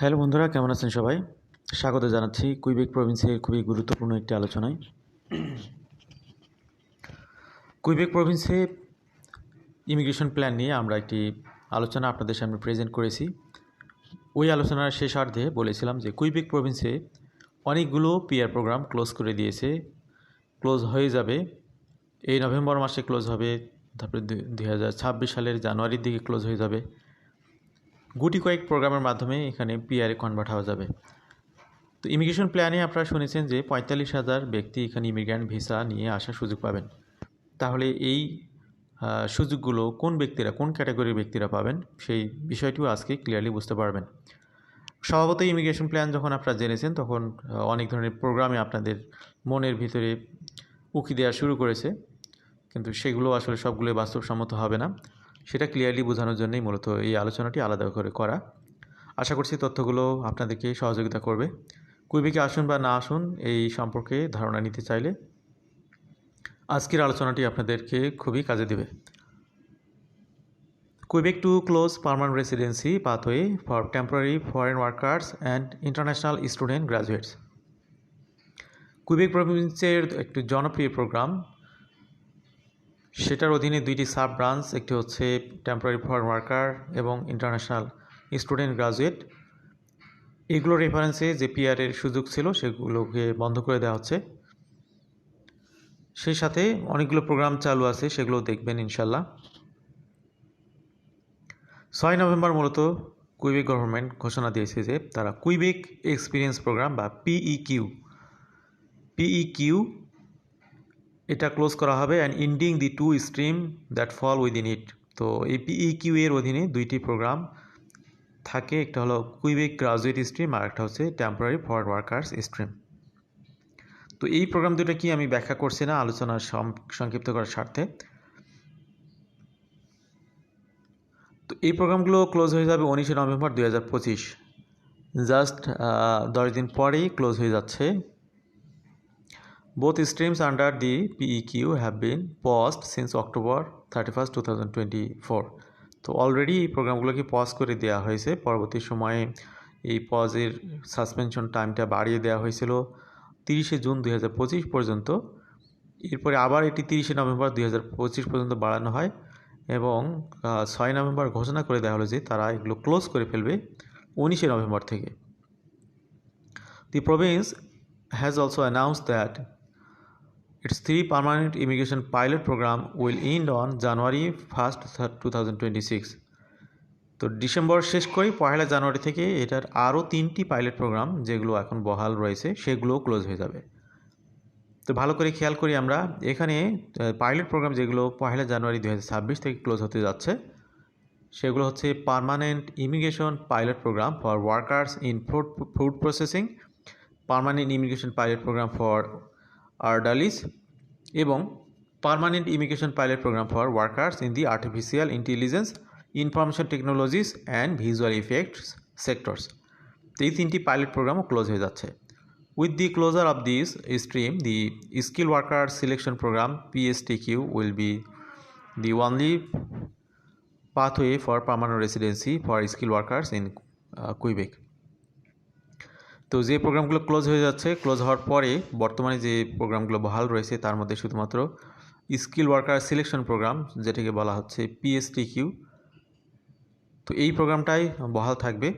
Hello বন্ধুরা, কেমন আছেন সবাই? স্বাগত জানাচ্ছি কুইবেক প্রভিন্সের খুবই গুরুত্বপূর্ণ একটি আলোচনায়। কুইবেক প্রভিন্সে ইমিগ্রেশন প্ল্যান নিয়ে আমরা একটি আলোচনা আপনাদের সামনে প্রেজেন্ট করেছি। ওই আলোচনার শেষার্ধে বলেছিলাম যে কুইবেক প্রভিন্সে অনেকগুলো পিয়ার প্রোগ্রাম ক্লোজ করে দিয়েছে। ক্লোজ হয়ে যাবে, এই নভেম্বর মাসে ক্লোজ হবে, তারপরে দুই হাজার ছাব্বিশ সালের জানুয়ারির দিকে ক্লোজ হয়ে যাবে। গুটি কয়েক প্রোগ্রামের মাধ্যমে এখানে পিআরে কনভার্ট হওয়া যাবে। তো ইমিগ্রেশন প্ল্যানে আপনারা শুনেছেন যে পঁয়তাল্লিশ হাজার ব্যক্তি এখানে ইমিগ্র্যান্ট ভিসা নিয়ে আসার সুযোগ পাবেন। তাহলে এই সুযোগগুলো কোন ব্যক্তিরা, কোন ক্যাটাগরির ব্যক্তিরা পাবেন সেই বিষয়টিও আজকে ক্লিয়ারলি বুঝতে পারবেন। স্বভাবত ইমিগ্রেশন প্ল্যান যখন আপনারা জেনেছেন তখন অনেক ধরনের প্রোগ্রামে আপনাদের মনের ভিতরে উকি দেওয়া শুরু করেছে। কিন্তু সেগুলো আসলে সবগুলো বাস্তবসম্মত হবে না। সেটা ক্লিয়ারলি বোঝানোর জন্যই মূলত এই আলোচনাটি আলাদা করে করা। আশা করছি তথ্যগুলো আপনাদেরকে সহযোগিতা করবে। কুইবেকে আসুন বা না আসুন, এই সম্পর্কে ধারণা নিতে চাইলে আজকের আলোচনাটি আপনাদেরকে খুবই কাজে দেবে। Quebec to close permanent residency pathway for temporary foreign workers and international student graduates. Quebec প্রভিন্সের একটি জনপ্রিয় প্রোগ্রাম সেটার অধীনে দুইটি সাব ব্রাঞ্চ একটি হচ্ছে টেম্পোরারি ফরেন ওয়ার্কার এবং ইন্টারন্যাশনাল স্টুডেন্ট গ্রাজুয়েট এগুলো রেফারেন্সে যে পিআরের সুযোগ ছিল, সেগুলোকে বন্ধ করে দেওয়া হচ্ছে। সেই সাথে অনেকগুলো প্রোগ্রাম চালু আছে সেগুলো দেখবেন ইনশাল্লাহ ছয় নভেম্বর মূলত কুইবেক গভর্নমেন্ট ঘোষণা দিয়েছে যে তারা কুইবেক এক্সপিরিয়েন্স প্রোগ্রাম বা P E Q P E Q এটা ক্লোজ করা হবে and ending the two stream that fall within it তো এই পিই কিউ এর অধীনে দুইটি প্রোগ্রাম থাকে, একটা হলো কুইবেক গ্রাজুয়েট স্ট্রিম আর একটা হচ্ছে টেম্পোরারি ফরওয়ার্ড ওয়ার্কার্স স্ট্রিম তো এই প্রোগ্রাম দুটো কি আমি ব্যাখ্যা করছি না আলোচনার সংক্ষিপ্ত করার স্বার্থে? তো এই প্রোগ্রামগুলো ক্লোজ হয়ে যাবে উনিশে নভেম্বর দুই হাজার পঁচিশ। জাস্ট দশ দিন পরেই ক্লোজ হয়ে যাচ্ছে। PEQ have been paused since October thirty first two thousand twenty four তো অলরেডি এই প্রোগ্রামগুলোকে পজ করে দেওয়া হয়েছে। পরবর্তী সময়ে এই পজের সাসপেনশন টাইমটা বাড়িয়ে দেওয়া হয়েছিল তিরিশে জুন দুই হাজার পঁচিশ পর্যন্ত। এরপরে আবার এটি তিরিশে নভেম্বর দুই হাজার পঁচিশ পর্যন্ত বাড়ানো হয় এবং ছয় নভেম্বর ঘোষণা করে দেওয়া হলো যে তারা এগুলো ক্লোজ করে ফেলবে উনিশে নভেম্বর থেকে। The province has also announce that its three permanent immigration pilot program will end on January 1st 2026 তো ডিসেম্বর শেষ করেই পয়লা জানুয়ারি থেকে এটার আরও তিনটি পাইলট প্রোগ্রাম যেগুলো এখন বহাল রয়েছে, সেগুলোও ক্লোজ হয়ে যাবে। তো ভালো করে খেয়াল করি আমরা, এখানে পাইলট প্রোগ্রাম যেগুলো পয়লা জানুয়ারি দু ছাব্বিশ থেকে ক্লোজ হতে যাচ্ছে, সেগুলো হচ্ছে permanent immigration pilot program for workers in food food processing permanent immigration pilot program for orderlies এবং permanent immigration pilot program for workers in the artificial intelligence, information technologies and visual effects sectors এই তিনটি pilot প্রোগ্রামও close হয়ে যাচ্ছে with the closure of this stream, the skill worker selection program PST Q will be the only pathway for permanent residency for skill workers in Quebec. তো যে প্রোগ্রামগুলো close হয়ে যাচ্ছে, ক্লোজ হওয়ার পরে বর্তমানে যে প্রোগ্রামগুলো বহাল রয়েছে, তার মধ্যে শুধুমাত্র স্কিল ওয়ার্কার সিলেকশন প্রোগ্রাম, যেটাকে বলা হচ্ছে পিএসটি কিউ তো এই প্রোগ্রামটাই বহাল থাকবে।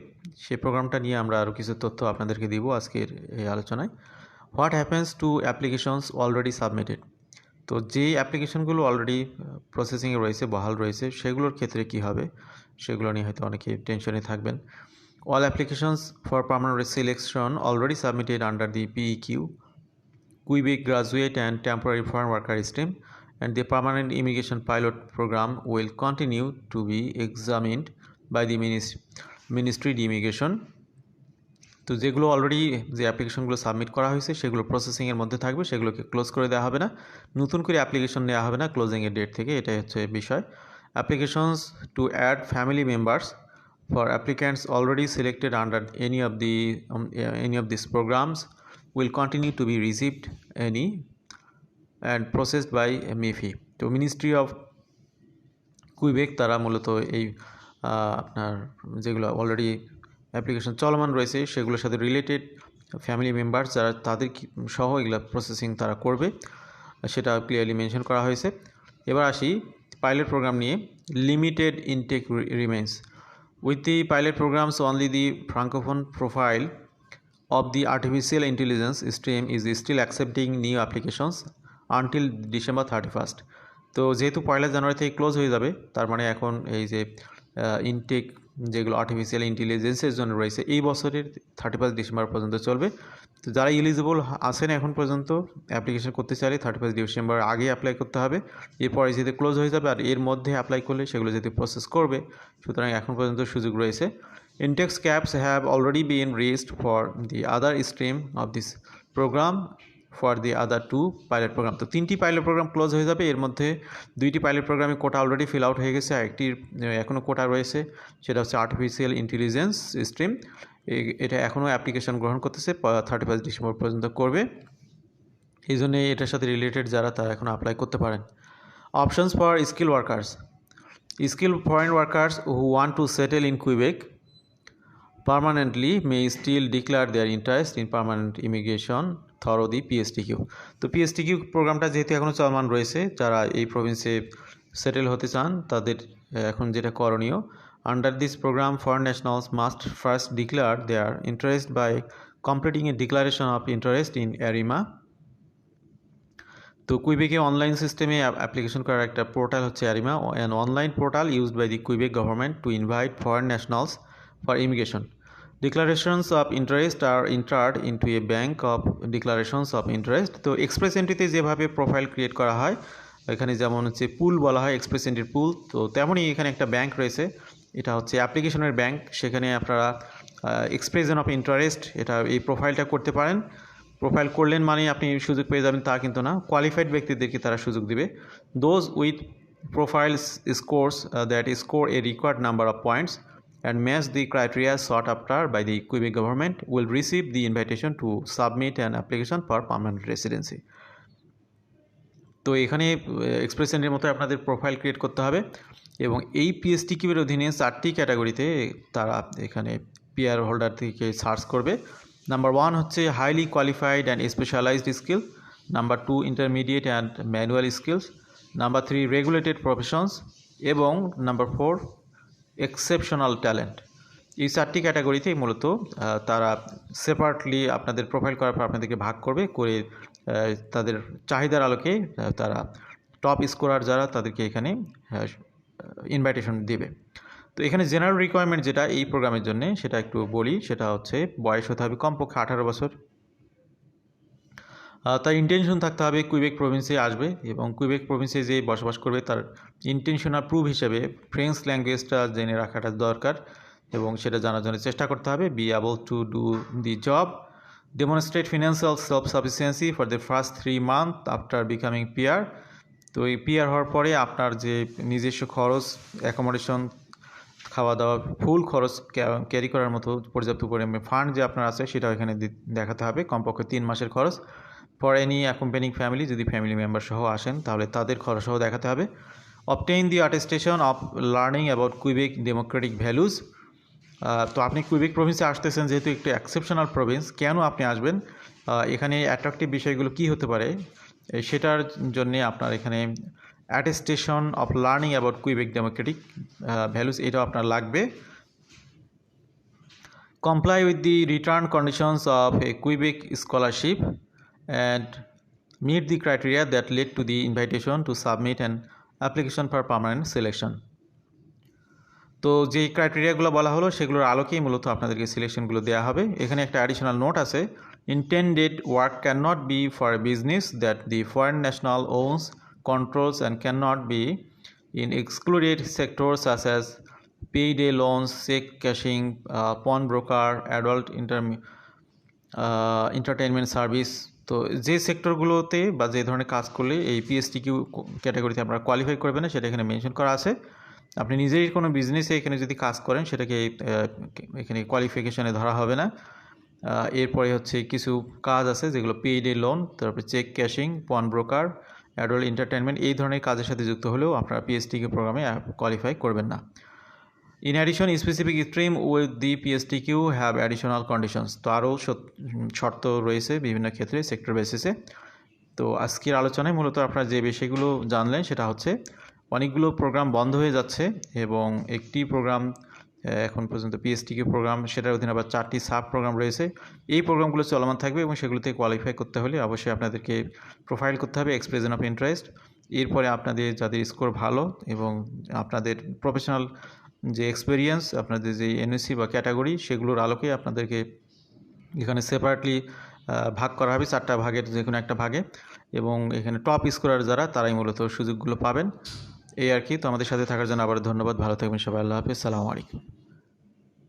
সেই প্রোগ্রামটা নিয়ে আমরা আরও কিছু তথ্য আপনাদেরকে দিব আজকের এই আলোচনায়। What happens to applications already submitted তো যে অ্যাপ্লিকেশনগুলো অলরেডি প্রসেসিংয়ে রয়েছে, বহাল রয়েছে, সেগুলোর ক্ষেত্রে কি হবে, সেগুলো নিয়ে হয়তো অনেকে টেনশনে থাকবেন। All applications for permanent selection already submitted under the PEQ, Quebec graduate and temporary foreign worker stream, and the permanent immigration pilot program will continue to be examined by the Ministry of Immigration. তো যেগুলো already যে অ্যাপ্লিকেশনগুলো submit করা হয়েছে সেগুলো প্রসেসিংয়ের মধ্যে থাকবে সেগুলোকে close করে দেওয়া হবে না নতুন করে অ্যাপ্লিকেশন নেওয়া হবে না ক্লোজিংয়ের ডেট থেকে এটাই হচ্ছে বিষয় applications to add family members for applicants already selected under any of the um, any of these programs will continue to be received any and processed by MEFI তো মিনিস্ট্রি অফ কুইবেক তারা মূলত এই আপনার যেগুলো already application চলমান রয়েছে সেগুলোর সাথে রিলেটেড ফ্যামিলি মেম্বার যারা তাদের সহ এগুলো প্রসেসিং তারা করবে সেটা ক্লিয়ারলি মেনশন করা হয়েছে। এবার আসি পাইলট প্রোগ্রাম নিয়ে limited intake remains with the pilot programs only the francophone profile of the artificial intelligence stream is still accepting new applications until thirty first তো যেহেতু পয়লা জানুয়ারি থেকে ক্লোজ হয়ে যাবে, তার মানে এখন এই যে ইনটেক যেগুলো আর্টিফিশিয়াল ইন্টেলিজেন্সের জন্য রয়েছে, এই বছরের থার্টি ফার্স্ট ডিসেম্বর পর্যন্ত চলবে। তো যারা ইলিজিবল আছেন এখন পর্যন্ত অ্যাপ্লিকেশন করতে চাইলে থার্টি ফার্স্ট ডিসেম্বর আগে অ্যাপ্লাই করতে হবে। এরপরে যেতে ক্লোজ হয়ে যাবে আর এর মধ্যে অ্যাপ্লাই করলে সেগুলো যেতে প্রসেস করবে, সুতরাং এখন পর্যন্ত সুযোগ রয়েছে। Intakes caps have already been raised for the other stream of this program for the other two pilot program তো তিনটি পাইলট প্রোগ্রাম ক্লোজ হয়ে যাবে, এর মধ্যে দুইটি পাইলট প্রোগ্রামে কোটা অলরেডি ফিল আউট হয়ে গেছে একটির এখনও কোটা রয়েছে, সেটা হচ্ছে আর্টিফিশিয়াল ইন্টেলিজেন্স স্ট্রিম এটা এখনও অ্যাপ্লিকেশন গ্রহণ করতেছে থার্টি ফার্স্ট ডিসেম্বর পর্যন্ত করবে। এই জন্য এটার সাথে রিলেটেড যারা, তারা এখন অ্যাপ্লাই করতে পারেন। Options for skill workers skill foreign workers who want to settle in Quebec permanently may still declare their interest in permanent immigration through the PSTQ তো PSTQ প্রোগ্রামটা যেহেতু এখনও চলমান রয়েছে, যারা এই প্রভিন্সে সেটেল হতে চান, তাদের, এখন যেটা করণীয় under this program foreign nationals must first declare their interest by completing a declaration of interest in Arrima তো কুইবেকে অনলাইন সিস্টেমে অ্যাপ্লিকেশন করার একটা পোর্টাল হচ্ছে Arrima an online portal used by the Quebec government to invite foreign nationals for immigration declarations of interest are entered into a bank of declarations of interest তো express এন্ট্রিতে যেভাবে profile create করা হয়, এখানে যেমন হচ্ছে পুল বলা হয় এক্সপ্রেস এন্ট্রির পুল তো তেমনই এখানে একটা ব্যাঙ্ক রয়েছে। এটা হচ্ছে অ্যাপ্লিকেশনের ব্যাঙ্ক সেখানে আপনারা এক্সপ্রেশন অফ ইন্টারেস্ট এটা এই প্রোফাইলটা করতে পারেন। প্রোফাইল করলেন মানে আপনি সুযোগ পেয়ে যাবেন, তা কিন্তু না। কোয়ালিফাইড ব্যক্তিদেরকে তারা সুযোগ দিবে। Those with profiles scores that score a required number of points and match the criteria sought after by the Quebec government will receive the invitation to submit an application for permanent residency. তো এখানে এক্সপ্রেশনের মতো আপনাদের profile create করতে হবে। এবং এই PST কিউবের অধীনে চারটি ক্যাটাগরিতে তারা এখানে পিআর হোল্ডার থেকে সার্চ করবে। নাম্বার ওয়ান হচ্ছে highly qualified and specialised skill number two intermediate and manual skills number three regulated professions এবং নাম্বার ফোর এক্সেপশনাল ট্যালেন্ট এই চারটি ক্যাটাগরিতেই মূলত তারা সেপারেটলি আপনাদের প্রোফাইল করার পর আপনাদেরকে ভাগ করবে করে তাদের চাহিদার আলোকে তারা টপ স্কোরার যারা তাদেরকে এখানে ইনভাইটেশন দেবে। তো এখানে জেনারেল রিকোয়ারমেন্ট যেটা এই প্রোগ্রামের জন্য, সেটা একটু বলি, সেটা হচ্ছে বয়স হতে হবে কমপক্ষে আঠারো বছর। তার ইন্টেনশন থাকতে হবে কুইবেক প্রভিন্সে আসবে এবং কুইবেক প্রভিন্সে যে বসবাস করবে, তার ইন্টেনশনাল প্রুভ হিসেবে ফ্রেঞ্চ ল্যাঙ্গুয়েজটা জেনে রাখাটা দরকার এবং সেটা জানার জন্য চেষ্টা করতে হবে be able to do the job demonstrate financial self sufficiency for the first three month after becoming PR তো এই পিয়ার হওয়ার পরে আপনার যে নিজস্ব খরচ অ্যাকোমোডেশন খাওয়া দাওয়া ফুল খরচ ক্যারি করার মতো পর্যাপ্ত পরিমাণে ফান্ড যে আপনার আছে সেটাও এখানে দেখাতে হবে। কমপক্ষে তিন মাসের খরচ। ফর এনি অ্যাকম্পেনিং ফ্যামিলি যদি ফ্যামিলি মেম্বার সহ আসেন, তাহলে তাদের খরচ সহ দেখাতে হবে। Obtain the attestation of learning about Quebec democratic values তো আপনি কুইবেক প্রভিন্সে আসতেছেন, যেহেতু একটু এক্সেপশনাল প্রভিন্স কেন আপনি আসবেন? এখানে অ্যাট্রাকটিভ বিষয়গুলো কি হতে পারে? সেটার জন্যে আপনার এখানে attestation of learning about Quebec democratic values এটাও আপনার লাগবে। Comply with the return conditions of a Quebec scholarship and meet the criteria that led to the invitation to submit and application for permanent selection তো যেই ক্রাইটেরিয়াগুলো বলা হলো, সেগুলোর আলোকেই মূলত আপনাদেরকে সিলেকশনগুলো দেওয়া হবে। এখানে একটা অ্যাডিশনাল নোট আছে। Can not be for a business that the foreign national owns controls and can not be in excluded sectors such as payday loans, check cashing, uh, pawn broker, adult inter, uh, entertainment service. তো যে সেক্টরগুলোতে বা যে ধরনের কাজ করলে এই PST Q ক্যাটাগরিতে আপনারা কোয়ালিফাই করবেন না সেটা এখানে মেনশন করা আছে। আপনি নিজেই কোনো বিজনেসে এখানে যদি কাজ করেন সেটাকে এখানে কোয়ালিফিকেশনে ধরা হবে না। এরপরে হচ্ছে কিছু কাজ আছে, যেগুলো পেইডে লোন তারপরে cheque cashing pawnbroker adult entertainment এই ধরনের কাজের সাথে যুক্ত হলেও আপনারা পিএসটিকে প্রোগ্রামে কোয়ালিফাই করবেন না। In addition specific stream with the PST Q have additional conditions তো আরও শর্ত রয়েছে বিভিন্ন ক্ষেত্রে সেক্টর বেসিসে তো আজকের আলোচনায় মূলত আপনারা যে বিষয়গুলো জানলেন, সেটা হচ্ছে অনেকগুলো প্রোগ্রাম বন্ধ হয়ে যাচ্ছে এবং একটি প্রোগ্রাম এখন পর্যন্ত পিএসটিকে প্রোগ্রাম সেটার অধীনে আবার চারটি সাব প্রোগ্রাম রয়েছে। এই প্রোগ্রামগুলো চলমান থাকবে এবং সেগুলোতে কোয়ালিফাই করতে হলে অবশ্যই আপনাদেরকে প্রোফাইল করতে হবে এক্সপ্রেশন অফ ইন্টারেস্ট এরপরে আপনাদের যাদের স্কোর ভালো এবং আপনাদের প্রফেশনাল যে এক্সপিরিয়েন্স আপনাদের যে এনএসসি বা ক্যাটাগরি সেগুলোর আলোকে আপনাদেরকে এখানে সেপারেটলি ভাগ করা হবে চারটা ভাগের যে কোনো একটা ভাগে। এবং এখানে টপ স্কোরার যারা, তারাই মূলত সুযোগগুলো পাবেন। এই আর কি। তো আমাদের সাথে থাকার জন্য আবার ধন্যবাদ। ভালো থাকবেন সবাই। আল্লাহ হাফিজ। সালামু আলাইকুম।